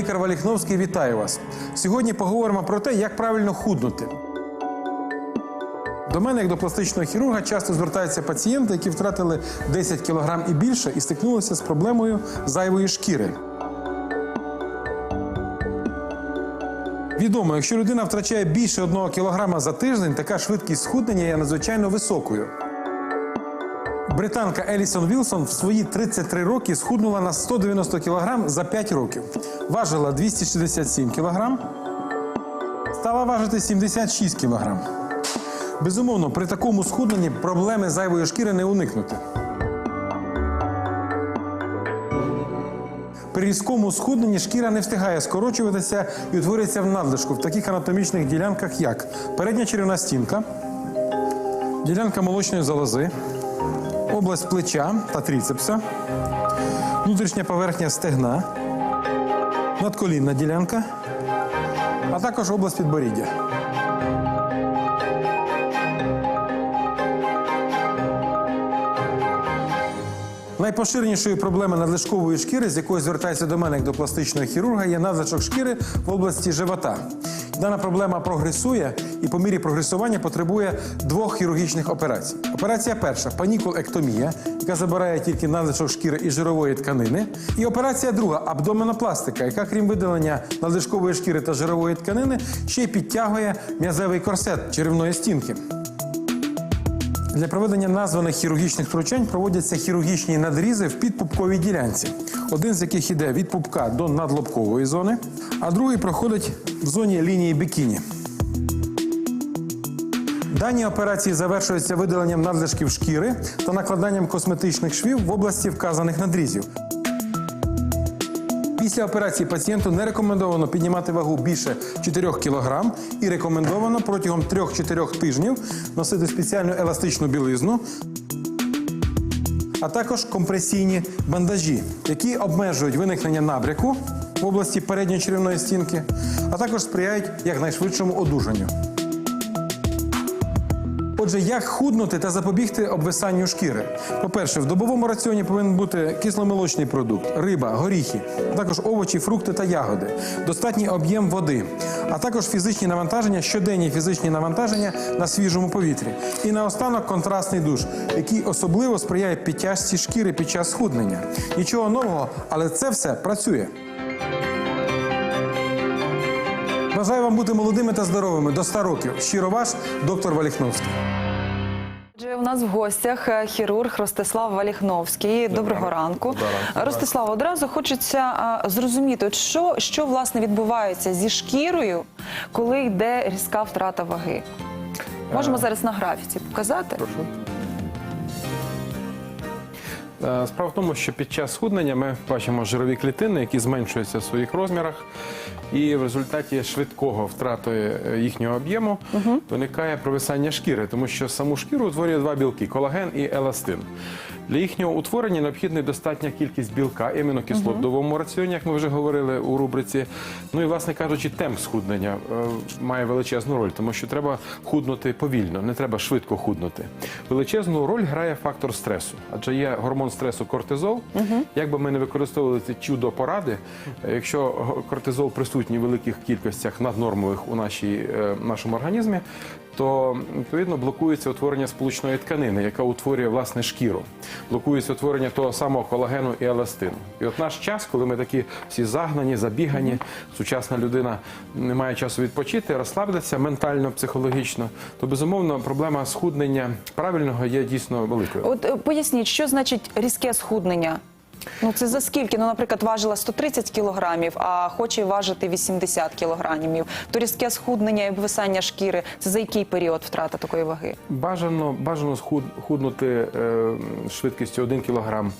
лікар Валіхновський вітаю вас. Сьогодні поговоримо про те, як правильно худнути. До мене, як до пластичного хірурга, часто звертаються пацієнти, які втратили 10 кг і більше і стикнулися з проблемою зайвої шкіри. Відомо, якщо людина втрачає більше 1 кг за тиждень, така швидкість схуднення є надзвичайно високою. Британка Елісон Вілсон в свої 33 роки схуднула на 190 кг за 5 років. Важила 267 кг, стала важити 76 кг. Безумовно, при такому схудненні проблеми зайвої шкіри не уникнути. При різкому схудненні шкіра не встигає скорочуватися і утворюється в надлишку в таких анатомічних ділянках, як передня черевна стінка, ділянка молочної залози, область плеча та тріцепса, внутрішня поверхня стегна, надколінна ділянка, а також область підборіддя. Найпоширенішою проблемою надлишкової шкіри, з якою звертається до мене як до пластичного хірурга, є надлишок шкіри в області живота. Дана проблема прогресує і по мірі прогресування потребує двох хірургічних операцій. Операція перша панікулектомія, яка забирає тільки надлишок шкіри і жирової тканини. І операція друга абдоменопластика, яка, крім видалення надлишкової шкіри та жирової тканини, ще й підтягує м'язевий корсет черевної стінки. Для проведення названих хірургічних втручань проводяться хірургічні надрізи в підпупковій ділянці, один з яких йде від пупка до надлобкової зони, а другий проходить в зоні лінії бікіні. Дані операції завершуються видаленням надлишків шкіри та накладанням косметичних швів в області вказаних надрізів. Після операції пацієнту не рекомендовано піднімати вагу більше 4 кг і рекомендовано протягом 3-4 тижнів носити спеціальну еластичну білизну, а також компресійні бандажі, які обмежують виникнення набряку в області передньої черевної стінки, а також сприяють якнайшвидшому одужанню. Отже, як худнути та запобігти обвисанню шкіри? По-перше, в добовому раціоні повинен бути кисломолочний продукт, риба, горіхи, також овочі, фрукти та ягоди, достатній об'єм води, а також фізичні навантаження, щоденні фізичні навантаження на свіжому повітрі. І наостанок контрастний душ, який особливо сприяє підтяжці шкіри під час схуднення. Нічого нового, але це все працює. Бажаю вам бути молодими та здоровими до 100 років. Щиро ваш доктор Валіхновський. Отже, у нас в гостях е, хірург Ростислав Валіхновський. Доброго ранку. Ростислав, одразу хочеться зрозуміти, що, що власне відбувається зі шкірою, коли йде різка втрата ваги. Можемо зараз на графіці показати? Прошу. Е, Справа в тому, що під час схуднення ми бачимо жирові клітини, які зменшуються в своїх розмірах, і в результаті швидкого втрати е, їхнього об'єму виникає провисання шкіри, тому що саму шкіру утворює два білки колаген і еластин. Для їхнього утворення необхідна достатня кількість білка, амінокислот в довому раціоні, як ми вже говорили у рубриці. Ну і, власне кажучи, темп схуднення е, має величезну роль, тому що треба худнути повільно, не треба швидко худнути. Величезну роль грає фактор стресу, адже є гормон стресу кортизол. Як би ми не використовували ці чудо поради, якщо кортизол присутній в великих кількостях наднормових у нашій, е, нашому організмі, то відповідно блокується утворення сполучної тканини, яка утворює власне шкіру. Блокується утворення того самого колагену і еластину. І от наш час, коли ми такі всі загнані, забігані, сучасна людина не має часу відпочити, розслабитися ментально, психологічно, то безумовно проблема схуднення правильного є дійсно великою. От е, поясніть, що значить різке схуднення? Ну це за скільки? Ну, наприклад, важила 130 кілограмів, а хоче важити 80 кілограмів. То різке схуднення і обвисання шкіри це за який період втрата такої ваги? Бажано, бажано схуднути е, швидкістю 1 кілограм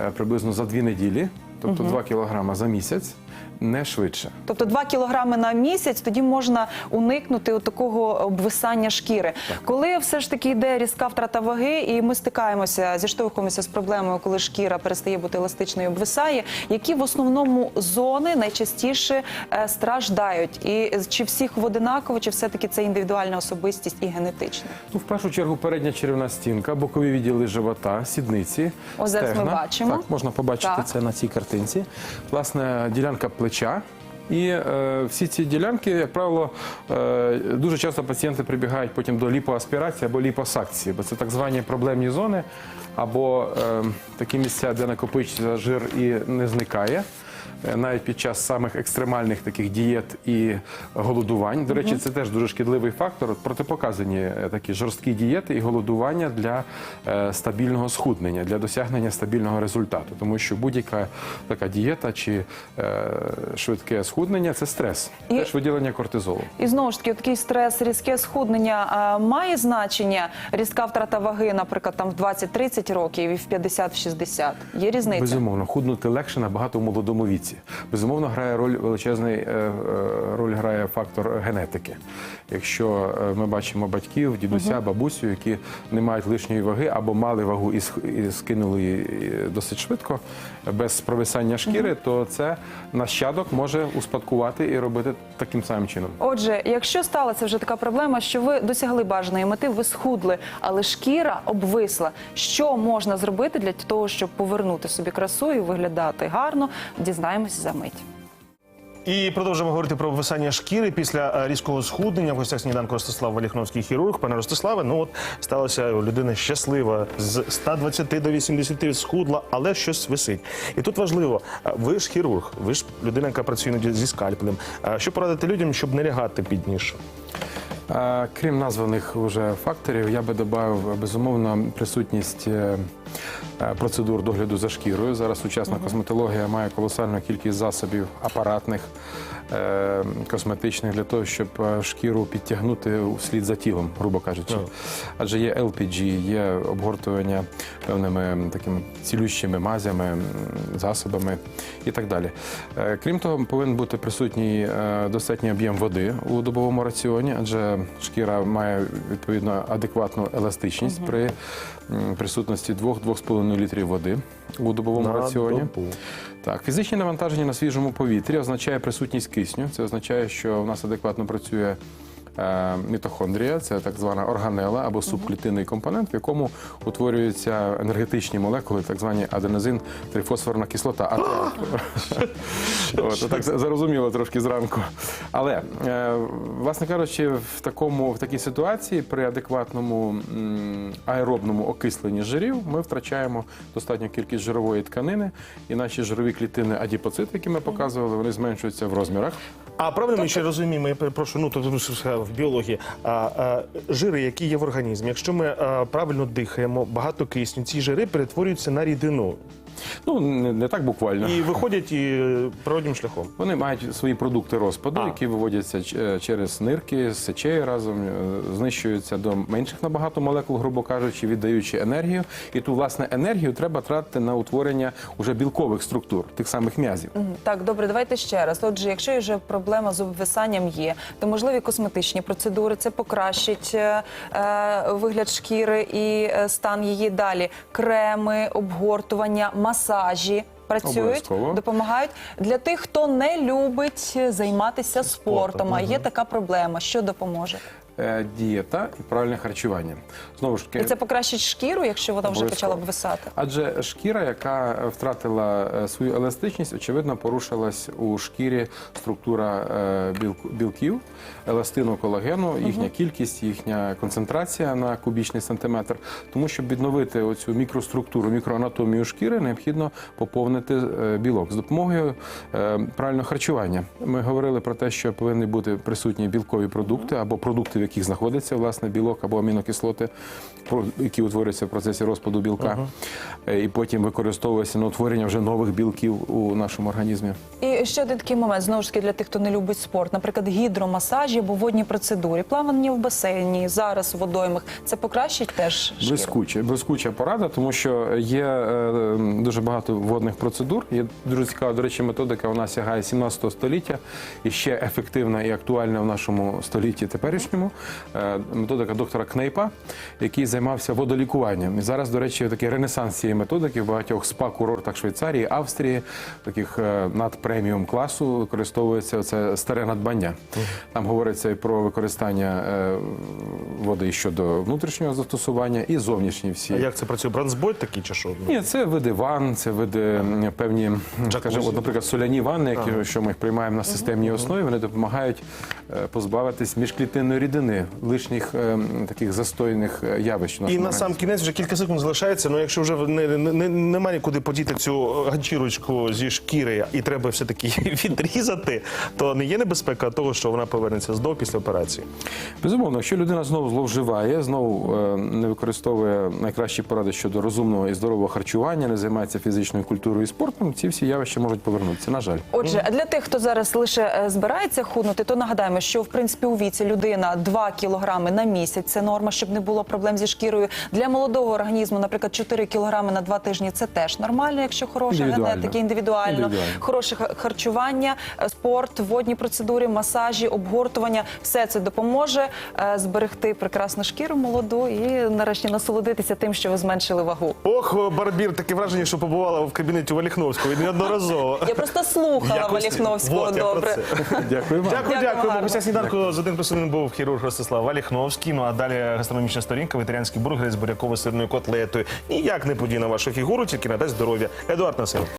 е, приблизно за 2 неділі, тобто 2 кілограма за місяць, не швидше. Тобто 2 кілограми на місяць, тоді можна уникнути от такого обвисання шкіри. Коли все ж таки йде різка втрата ваги, і ми стикаємося, зіштовхуємося з проблемою, коли шкіра перестає бути еластичною, і обвисає, які в основному зони найчастіше е, страждають? І чи всіх в одинаково, чи все-таки це індивідуальна особистість і генетична? Ну, в першу чергу передня черевна стінка, бокові відділи живота, сідниці. Ось зараз ми бачимо. Так, можна побачити Так. це на цій картинці. Власне, ділянка плеча. І е, всі ці ділянки, як правило, е, дуже часто пацієнти прибігають потім до ліпоаспірації або ліпосакції, бо це так звані проблемні зони, або е, такі місця, де накопичується жир і не зникає. Е, Навіть під час самих екстремальних таких дієт і голодувань. До речі, це теж дуже шкідливий фактор. Протипоказані е, такі жорсткі дієти і голодування для е, стабільного схуднення, для досягнення стабільного результату. Тому що будь-яка така дієта чи швидке схуднення це стрес, І- теж виділення кортизолу. І знову ж таки, такий стрес, різке схуднення має значення різка втрата ваги, наприклад, там в 20-30 років і в 50-60? Є різниця? Безумовно, худнути легше набагато в молодому віці. Безумовно, грає роль величезний е, е, роль грає фактор генетики. Якщо е, ми бачимо батьків, дідуся, бабусю, які не мають лишньої ваги або мали вагу і скинули її е, досить швидко, без провисання шкіри, то це нащадок може успадкувати і робити таким самим чином. Отже, якщо сталася вже така проблема, що ви досягли бажаної мети, ви схудли, але шкіра обвисла. Що можна зробити для того, щоб повернути собі красу і виглядати гарно? Дізнаємося за мить. І продовжуємо говорити про обвисання шкіри після е, різкого схуднення. В гостях сніданку Ростислав Валіхновський хірург. Пане Ростиславе, ну от сталося у людини щаслива з 120 до 80 схудла, але щось висить. І тут важливо, е, ви ж хірург, ви ж людина, яка працює зі скальпелем. Е, Що порадити людям, щоб не лягати під ніж? Крім названих вже факторів, я би додав безумовно присутність процедур догляду за шкірою. Зараз сучасна косметологія має колосальну кількість засобів апаратних, е, косметичних для того, щоб е, шкіру підтягнути вслід за тілом, грубо кажучи. Так. Адже є LPG, є обгортування певними такими цілющими мазями, засобами і так далі. Е, Крім того, повинен бути присутній е, достатній об'єм води у добовому раціоні, адже шкіра має відповідно адекватну еластичність при м, присутності 2-2,5 літрів води у добовому На раціоні. добу. Так, фізичні навантаження на свіжому повітрі означає присутність кисню. Це означає, що в нас адекватно працює мітохондрія, це так звана органела або субклітинний компонент, в якому утворюються енергетичні молекули, так звані аденозин, трифосфорна кислота. От, так зарозуміло трошки зранку. Але, е, власне кажучи, в такому в такій ситуації при адекватному аеробному окисленні жирів ми втрачаємо достатню кількість жирової тканини, і наші жирові клітини адіпоцити, які ми показували, вони зменшуються в розмірах. А правильно ми ще розуміємо, я прошу, ну тобто в біології, а, а, жири, які є в організмі, якщо ми а, правильно дихаємо, багато кисню, ці жири перетворюються на рідину Ну не, не так буквально. і виходять і природнім шляхом. Вони мають свої продукти розпаду, А. які виводяться ч- е, через нирки, з сечею разом, е, знищуються до менших набагато молекул, грубо кажучи, віддаючи енергію. І ту власне енергію треба тратити на утворення уже білкових структур, тих самих м'язів. Мгм. Так, добре, давайте ще раз. Отже, якщо вже проблема з обвисанням є, то можливі косметичні процедури це покращить е, е, вигляд шкіри і е, стан її далі. Креми, обгортування, масажі. Працюють, Обов'язково. допомагають для тих, хто не любить е, займатися спортом. А є така проблема, що допоможе, Дієта і правильне харчування. Знову ж таки, і це покращить шкіру, якщо вона вже почала обвисати. Адже шкіра, яка втратила е, свою еластичність, очевидно, порушилась у шкірі структура е, білку- білків, еластину колагену, їхня кількість, їхня концентрація на кубічний сантиметр. Тому щоб відновити оцю мікроструктуру, мікроанатомію шкіри, необхідно поповнити е, білок з допомогою е, правильного харчування. Ми говорили про те, що повинні бути присутні білкові продукти або продукти, в яких знаходиться власне білок або амінокислоти, про- які утворюються в процесі розпаду білка, Е, і потім використовуються на утворення вже нових білків у нашому організмі. І ще один такий момент знову ж таки для тих, хто не любить спорт, наприклад, гідромасажі або водні процедури, плавання в басейні, зараз у водоймах. Це покращить теж шкіру? Блискуче, блискуча порада, тому що є е, дуже багато водних процедур. Є дуже цікава, до речі, методика вона сягає 17 століття і ще ефективна і актуальна в нашому столітті теперішньому. Е, методика доктора Кнейпа, який займався водолікуванням. І зараз, до речі, такий ренесанс цієї методики в багатьох спа-курортах Швейцарії, Австрії, таких е, надпреміум класу використовується це старе надбання. Там говориться і про використання е, води щодо внутрішнього застосування і зовнішні всі. А як це працює? Бронзбойт такий чи що? Ні, це види ванн, це види певні, скажімо, наприклад, соляні ванни, які що ми їх приймаємо на системній основі, вони допомагають е, позбавитись міжклітинної рідини, лишніх е, таких застойних е, явищ. І на сам кінець вже кілька секунд залишається. Ну якщо вже не, не, не, немає нікуди подіти цю ганчірочку зі шкіри і треба все-таки відрізати, то не є небезпека того, що вона повернеться здов після операції. Безумовно, якщо людина знову зловживає, знову е, не використовує найкращі поради щодо розумного і здорового харчування, не займається фізичною культурою і спортом, ці всі явища можуть повернутися. На жаль. Отже, для тих, хто зараз лише е, збирається худнути, то нагадаємо, що в принципі у віці людина 2 кілограми на місяць це норма, щоб не було проблем зі шкірою. Для молодого організму, наприклад, 4 кілограми на 2 тижні це теж нормально, якщо хороша генетика, індивідуально, Індивідуально. хороше харчування, е, спорт, водні процедури, масажі, обгортування все це допоможе зберегти прекрасну шкіру молоду і нарешті насолодитися тим, що ви зменшили вагу. Ох, Барбір, таке враження, що побувала в кабінеті Валіхновського і неодноразово. Я просто слухала. Валіхновського Вот, я про добре. Дякую вам. Дякую, Дякую, дякую. гарно. Після сніданку з один плюс один був хірург Ростислав Валіхновський. Ну а далі гастрономічна сторінка, ветеріанські бургери з буряково-сирною котлетою. Ніяк не подій на вашу фігуру, тільки надасть здоров'я. Едуард Насилов.